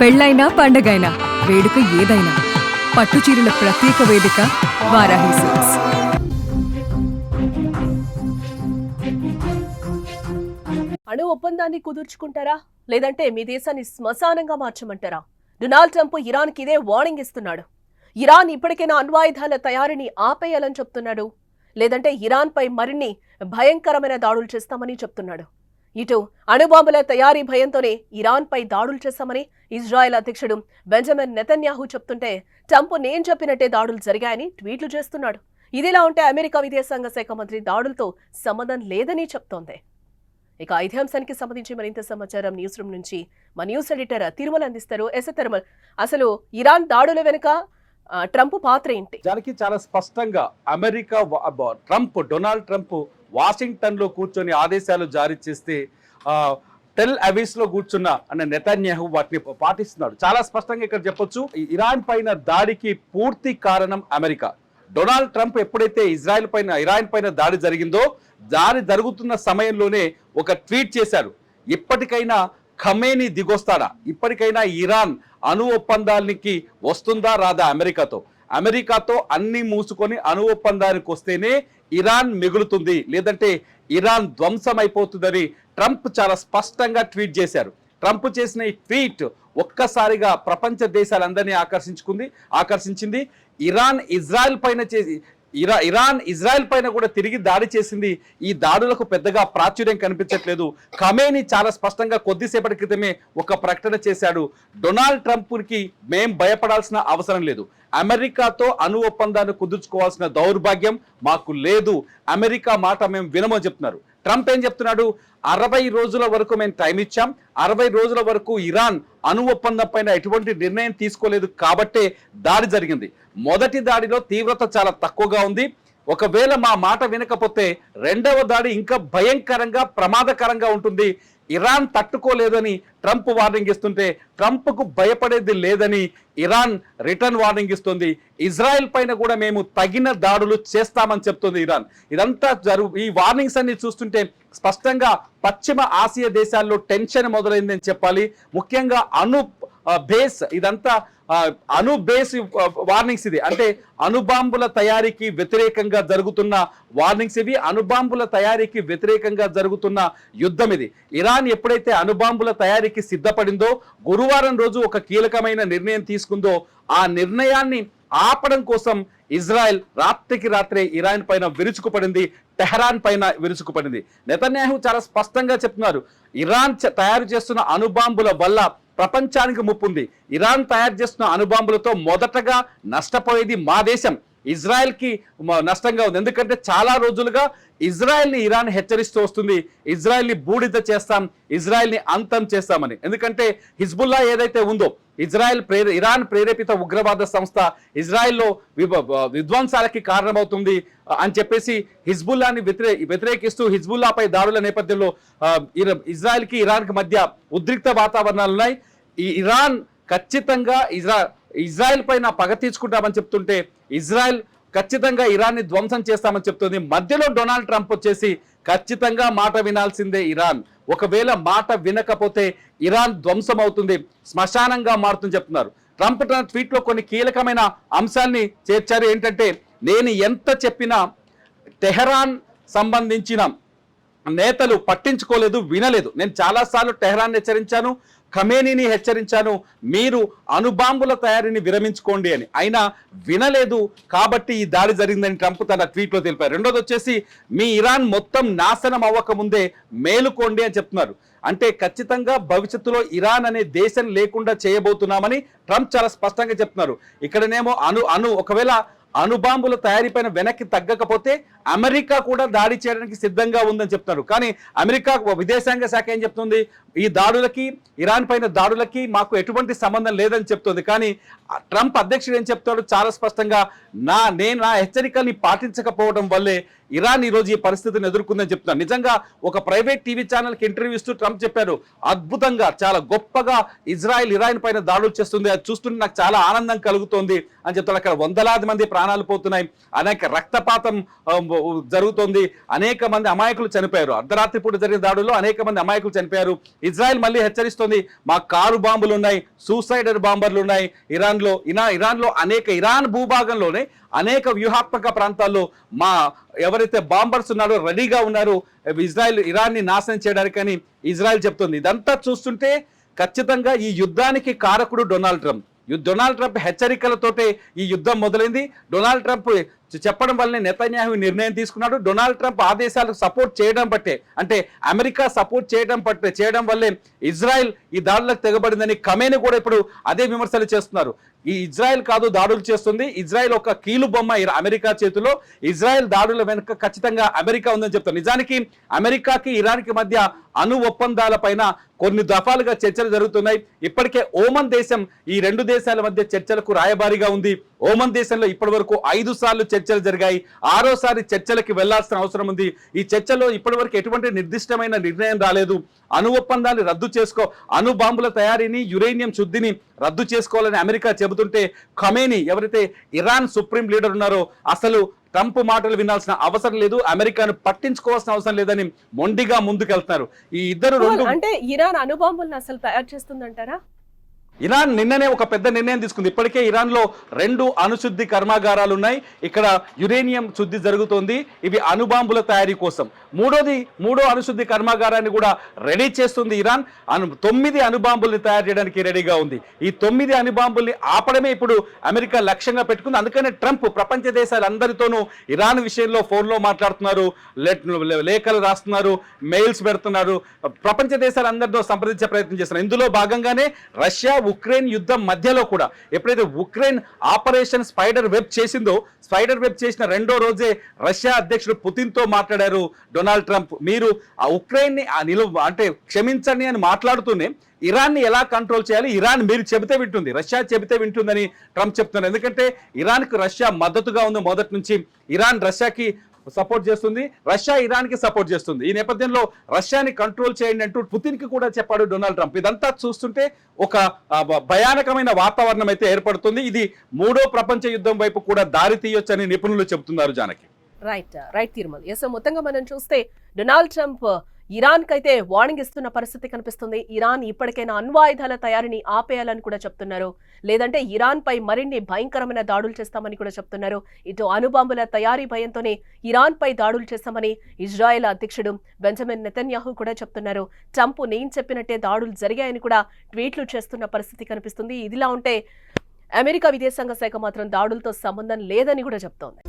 పెళ్ళైనా పండగైనా వేడుక ఏదైనా పట్టు చీరల ప్రత్యేక వేదిక వారాహి సిల్క్స్. అణు ఒప్పందాన్ని కుదుర్చుకుంటారా? లేదంటే మీ దేశాన్ని శ్మశానంగా మార్చమంటారా? డొనాల్డ్ ట్రంప్ ఇరాన్కి ఇదే వార్నింగ్ ఇస్తున్నాడు. ఇరాన్ ఇప్పటికైనా అణ్వాయుధాల తయారీని ఆపేయాలని చెప్తున్నాడు. లేదంటే ఇరాన్పై మరిన్ని భయంకరమైన దాడులు చేస్తామని చెప్తున్నాడు. ఇటు అణుబాంబుల తయారీ భయంతోనే ఇరాన్పై దాడులు చేశామని ఇజ్రాయెల్ అధ్యక్షుడు బెంజమిన్ నెతన్యాహు చెప్తుంటే ట్రంప్ నేను చెప్పినట్టే దాడులు జరిగాయని ట్వీట్లు చేస్తున్నాడు. ఇదిలా ఉంటే అమెరికా విదేశాంగ శాఖ మంత్రి దాడులతో సంబంధం లేదని చెప్తోంది. ఇక ఐదు అంశానికి సంబంధించి మరింత సమాచారం న్యూస్ రూమ్ నుంచి మా న్యూస్ ఎడిటర్ తిరుమల అందిస్తారు ఎస్ తిరుమల. అసలు ఇరాన్ దాడుల వెనుక ట్రంప్ పాత్ర ఏంటి? దానికి చాలా స్పష్టంగా అమెరికా ట్రంప్ డొనాల్డ్ ట్రంప్ వాషింగ్టన్లో కూర్చొని ఆదేశాలు జారీ చేస్తే టెల్ అవీస్లో కూర్చున్న అన్న నెతన్యాహు వాటిని పాటిస్తున్నాడు. చాలా స్పష్టంగా ఇక్కడ చెప్పొచ్చు. ఈ ఇరాన్ పైన దాడికి పూర్తి కారణం అమెరికా. డొనాల్డ్ ట్రంప్ ఎప్పుడైతే ఇజ్రాయెల్ పైన ఇరాన్ పైన దాడి జరిగిందో దాడి జరుగుతున్న సమయంలోనే ఒక ట్వీట్ చేశారు. ఇప్పటికైనా ఖమేని దిగొస్తాడా? ఇప్పటికైనా ఇరాన్ అణు ఒప్పందానికి వస్తుందా రాదా అమెరికాతో? అమెరికాతో అన్ని మూసుకొని అణు ఒప్పందానికి వస్తేనే ఇరాన్ మిగులుతుంది లేదంటే ఇరాన్ ధ్వంసం అయిపోతుందని ట్రంప్ చాలా స్పష్టంగా ట్వీట్ చేశారు. ట్రంప్ చేసిన ఈ ట్వీట్ ఒక్కసారిగా ప్రపంచ దేశాలందరినీ ఆకర్షించుకుంది ఆకర్షించింది. ఇరాన్ ఇజ్రాయెల్ పైన చేసి ఇరా ఇరాన్ ఇజ్రాయెల్ పైన కూడా తిరిగి దాడి చేసింది. ఈ దాడులకు పెద్దగా ప్రాచుర్యం కనిపించట్లేదు. ఖమేని చాలా స్పష్టంగా కొద్దిసేపటి క్రితమే ఒక ప్రకటన చేశాడు. డొనాల్డ్ ట్రంప్కి మేం భయపడాల్సిన అవసరం లేదు. అమెరికాతో అణు ఒప్పందాన్ని కుదుర్చుకోవాల్సిన దౌర్భాగ్యం మాకు లేదు. అమెరికా మాట మేము వినమని చెప్తున్నారు. ట్రంప్ ఏం చెప్తున్నాడు? అరవై రోజుల వరకు మేము టైం ఇచ్చాం. అరవై రోజుల వరకు ఇరాన్ అణు ఒప్పందం పైన ఎటువంటి నిర్ణయం తీసుకోలేదు కాబట్టే దాడి జరిగింది. మొదటి దాడిలో తీవ్రత చాలా తక్కువగా ఉంది. ఒకవేళ మా మాట వినకపోతే రెండవ దాడి ఇంకా భయంకరంగా ప్రమాదకరంగా ఉంటుంది. ఇరాన్ తట్టుకోలేదని ట్రంప్ వార్నింగ్ ఇస్తుంటే ట్రంప్కు భయపడేది లేదని ఇరాన్ రిటర్న్ వార్నింగ్ ఇస్తుంది. ఇజ్రాయెల్ పైన కూడా మేము తగిన దాడులు చేస్తామని చెప్తుంది ఇరాన్. ఇదంతా జరుగు ఈ వార్నింగ్స్ అన్ని చూస్తుంటే స్పష్టంగా పశ్చిమ ఆసియా దేశాల్లో టెన్షన్ మొదలైందని చెప్పాలి. ముఖ్యంగా అణు బేస్ ఇదంతా అను అణు బేస్ వార్నింగ్స్ ఇది. అంటే అణుబాంబుల తయారీకి వ్యతిరేకంగా జరుగుతున్న వార్నింగ్స్ ఇవి. అణుబాంబుల తయారీకి వ్యతిరేకంగా జరుగుతున్న యుద్ధం ఇది. ఇరాన్ ఎప్పుడైతే అణుబాంబుల తయారీకి సిద్ధపడిందో గురువారం రోజు ఒక కీలకమైన నిర్ణయం తీసుకుందో ఆ నిర్ణయాన్ని ఆపడం కోసం ఇజ్రాయెల్ రాత్రికి రాత్రే ఇరాన్ పైన విరుచుకుపడింది టెహరాన్ పైన విరుచుకుపడింది. నెతన్యాహు చాలా స్పష్టంగా చెప్తున్నారు. ఇరాన్ తయారు చేస్తున్న అణుబాంబుల వల్ల ప్రపంచానికి ముప్పుంది ఇరాన్ తయారు చేస్తున్న అణుబాంబులతో మొదటగా నష్టపోయేది మా దేశం. ఇజ్రాయెల్కి నష్టంగా ఉంది. ఎందుకంటే చాలా రోజులుగా ఇజ్రాయెల్ని ఇరాన్ హెచ్చరిస్తూ వస్తుంది. ఇజ్రాయెల్ని బూడిద చేస్తాం ఇజ్రాయెల్ని అంతం చేస్తామని. ఎందుకంటే హిజ్బుల్లా ఏదైతే ఉందో ఇజ్రాయెల్ ప్రేర ఇరాన్ ప్రేరేపిత ఉగ్రవాద సంస్థ ఇజ్రాయెల్లో విధ్వంసాలకి కారణమవుతుంది అని చెప్పేసి హిజ్బుల్లాని వ్యతిరే వ్యతిరేకిస్తూ హిజ్బుల్లాపై దాడుల నేపథ్యంలో ఇజ్రాయెల్కి ఇరాన్కి మధ్య ఉద్రిక్త వాతావరణాలు ఉన్నాయి ఈ ఇరాన్ ఖచ్చితంగా ఇజ్రా ఇజ్రాయెల్ పైన పగ తీర్చుకుంటామని చెప్తుంటే ఇజ్రాయెల్ ఖచ్చితంగా ఇరాన్ని ధ్వంసం చేస్తామని చెప్తుంది. మధ్యలో డొనాల్డ్ ట్రంప్ వచ్చేసి ఖచ్చితంగా మాట వినాల్సిందే ఇరాన్. ఒకవేళ మాట వినకపోతే ఇరాన్ ధ్వంసం అవుతుంది శ్మశానంగా మారుతుంది చెప్తున్నారు. ట్రంప్ తన ట్వీట్లో కొన్ని కీలకమైన అంశాల్ని చేర్చారు. ఏంటంటే నేను ఎంత చెప్పినా టెహరాన్ సంబంధించిన నేతలు పట్టించుకోలేదు వినలేదు. నేను చాలాసార్లు టెహరాన్ హెచ్చరించాను. ఖమేనీని హెచ్చరించాను. మీరు అణుబాంబుల తయారీని విరమించుకోండి అని. అయినా వినలేదు కాబట్టి ఈ దాడి జరిగిందని ట్రంప్ తన ట్వీట్లో తెలిపారు. రెండోది వచ్చేసి మీ ఇరాన్ మొత్తం నాశనం అవ్వకముందే మేలుకోండి అని చెప్తున్నారు. అంటే ఖచ్చితంగా భవిష్యత్తులో ఇరాన్ అనే దేశం లేకుండా చేయబోతున్నామని ట్రంప్ చాలా స్పష్టంగా చెప్తున్నారు. ఇక్కడనేమో అను అను ఒకవేళ అణుబాంబుల తయారీపైన వెనక్కి తగ్గకపోతే అమెరికా కూడా దాడి చేయడానికి సిద్ధంగా ఉందని చెప్తున్నారు. కానీ అమెరికా విదేశాంగ శాఖ ఏం చెప్తుంది? ఈ దాడులకి ఇరాన్ పైన దాడులకి మాకు ఎటువంటి సంబంధం లేదని చెప్తుంది. కానీ ఆ ట్రంప్ అధ్యక్షుడు ఏం చెప్తాడు చాలా స్పష్టంగా నా నేను నా హెచ్చరికల్ని పాటించకపోవడం వల్లే ఇరాన్ ఈరోజు ఈ పరిస్థితిని ఎదుర్కొందని చెప్తున్నారు. నిజంగా ఒక ప్రైవేట్ టీవీ ఛానల్కి ఇంటర్వ్యూ ఇస్తూ ట్రంప్ చెప్పారు. అద్భుతంగా చాలా గొప్పగా ఇజ్రాయెల్ ఇరాన్ పైన దాడులు చేస్తుంది. అది చూస్తుంటే నాకు చాలా ఆనందం కలుగుతోంది అని చెప్తాడు అక్కడ వందలాది మంది ప్రాణాలు పోతున్నాయి. అనేక రక్తపాతం జరుగుతోంది. అనేక మంది అమాయకులు చనిపోయారు. అర్ధరాత్రి పూట జరిగిన దాడుల్లో అనేక మంది అమాయకులు చనిపోయారు. ఇజ్రాయెల్ మళ్ళీ హెచ్చరిస్తుంది మా కారు బాంబులు ఉన్నాయి సూసైడర్ బాంబర్లు ఉన్నాయి ఇరాన్లో ఇనా ఇరాన్లో అనేక ఇరాన్ భూభాగంలోనే అనేక వ్యూహాత్మక ప్రాంతాల్లో మా ఎవరైతే బాంబర్స్ ఉన్నారో రెడీగా ఉన్నారో ఇజ్రాయెల్ ఇరాన్ని నాశనం చేయడానికని ఇజ్రాయెల్ చెప్తుంది. ఇదంతా చూస్తుంటే ఖచ్చితంగా ఈ యుద్ధానికి కారకుడు డొనాల్డ్ ట్రంప్. డొనాల్డ్ ట్రంప్ హెచ్చరికలతోటే ఈ యుద్ధం మొదలైంది. డొనాల్డ్ ట్రంప్ చెప్పడం వల్లనే నెతన్యాహు నిర్ణయం తీసుకున్నాడు. డొనాల్డ్ ట్రంప్ ఆదేశాలకు సపోర్ట్ చేయడం బట్టే అంటే అమెరికా సపోర్ట్ చేయడం పట్టే చేయడం వల్లే ఇజ్రాయెల్ ఈ దాడులకు తెగబడిందని కమేని కూడా ఇప్పుడు అదే విమర్శలు చేస్తున్నారు. ఈ ఇజ్రాయెల్ కాదు దాడులు చేస్తుంది. ఇజ్రాయెల్ ఒక కీలు బొమ్మ అమెరికా చేతిలో. ఇజ్రాయెల్ దాడుల వెనుక ఖచ్చితంగా అమెరికా ఉందని చెప్తారు. నిజానికి అమెరికాకి ఇరాన్కి మధ్య అణు ఒప్పందాల పైన కొన్ని దఫాలుగా చర్చలు జరుగుతున్నాయి. ఇప్పటికే ఓమన్ దేశం ఈ రెండు దేశాల మధ్య చర్చలకు రాయబారిగా ఉంది. ఓమన్ దేశంలో ఇప్పటి వరకు ఐదు సార్లు చర్చలు జరిగాయి. ఆరోసారి చర్చలకి వెళ్ళాల్సిన అవసరం ఉంది. ఈ చర్చలో ఇప్పటి వరకు ఎటువంటి నిర్దిష్టమైన నిర్ణయం రాలేదు. అణు ఒప్పందాన్ని రద్దు చేసుకో అణు బాంబుల తయారీని యురేనియం శుద్ధిని రద్దు చేసుకోవాలని అమెరికా చెబుతుంటే ఖమేని ఎవరైతే ఇరాన్ సుప్రీం లీడర్ ఉన్నారో అసలు ట్రంప్ మాటలు వినాల్సిన అవసరం లేదు. అమెరికాను పట్టించుకోవాల్సిన అవసరం లేదని మొండిగా ముందుకెళ్తున్నారు. ఈ ఇద్దరు రెండు అంటే ఇరాన్ అణుబాంబులను అసలు తయారు చేస్తుందంటారా? ఇరాన్ నిన్ననే ఒక పెద్ద నిర్ణయం తీసుకుంది. ఇప్పటికే ఇరాన్లో రెండు అణుశుద్ధి కర్మాగారాలు ఉన్నాయి. ఇక్కడ యురేనియం శుద్ధి జరుగుతోంది. ఇవి అణుబాంబుల తయారీ కోసం. మూడోది మూడో అణుశుద్ధి కర్మాగారాన్ని కూడా రెడీ చేస్తుంది ఇరాన్. అను తొమ్మిది అణుబాంబుల్ని తయారు చేయడానికి రెడీగా ఉంది. ఈ తొమ్మిది అణుబాంబుల్ని ఆపడమే ఇప్పుడు అమెరికా లక్ష్యంగా పెట్టుకుంది. అందుకనే ట్రంప్ ప్రపంచ దేశాలందరితోనూ ఇరాన్ విషయంలో ఫోన్లో మాట్లాడుతున్నారు. లేఖలు రాస్తున్నారు. మెయిల్స్ పెడుతున్నారు. ప్రపంచ దేశాలందరితో సంప్రదించే ప్రయత్నం చేస్తున్నారు. ఇందులో భాగంగానే రష్యా ఉక్రెయిన్ యుద్ధం మధ్యలో కూడా ఎప్పుడైతే ఉక్రెయిన్ ఆపరేషన్ స్పైడర్ వెబ్ చేసిందో స్పైడర్ వెబ్ చేసిన రెండో రోజే రష్యా అధ్యక్షుడు పుతిన్తో మాట్లాడారు డొనాల్డ్ ట్రంప్. మీరు ఆ ఉక్రెయిన్ని ఆ నిలువ అంటే క్షమించండి అని మాట్లాడుతూనే ఇరాన్ని ఎలా కంట్రోల్ చేయాలి? ఇరాన్ మీరు చెబితే వింటుంది రష్యా చెబితే వింటుందని ట్రంప్ చెప్తున్నారు. ఎందుకంటే ఇరాన్కు రష్యా మద్దతుగా ఉంది. మొదటి నుంచి ఇరాన్ రష్యాకి సపోర్ట్ చేస్తుంది. రష్యా ఇరాన్కి సపోర్ట్ చేస్తుంది. ఈ నేపథ్యంలో రష్యాని కంట్రోల్ చేయండి అంటూ పుతిన్కి కూడా చెప్పాడు డొనాల్డ్ ట్రంప్. ఇదంతా చూస్తుంటే ఒక భయానకమైన వాతావరణం అయితే ఏర్పడుతుంది. ఇది మూడో ప్రపంచ యుద్ధం వైపు కూడా దారి తీయొచ్చని నిపుణులు చెబుతున్నారు Janaki. Right right Thirumal yes మొత్తంగా మనం చూస్తే డొనాల్డ్ ట్రంప్ ఇరాన్ కైతే వార్నింగ్ ఇస్తున్న పరిస్థితి కనిపిస్తుంది. ఇరాన్ ఇప్పటికైనా అణ్వాయుధాల తయారీని ఆపేయాలని కూడా చెప్తున్నారు. లేదంటే ఇరాన్ పై మరిన్ని భయంకరమైన దాడులు చేస్తామని కూడా చెప్తున్నారు. ఇటు అణుబాంబుల తయారీ భయంతోనే ఇరాన్ పై దాడులు చేస్తామని ఇజ్రాయెల్ అధ్యక్షుడు బెంజమిన్ నెతన్యాహు కూడా చెప్తున్నారు. ట్రంప్ నేను చెప్పినట్టే దాడులు జరిగాయని కూడా ట్వీట్లు చేస్తున్న పరిస్థితి కనిపిస్తుంది. ఇదిలా ఉంటే అమెరికా విదేశాంగ శాఖ మాత్రం దాడులతో సంబంధం లేదని కూడా చెప్తోంది.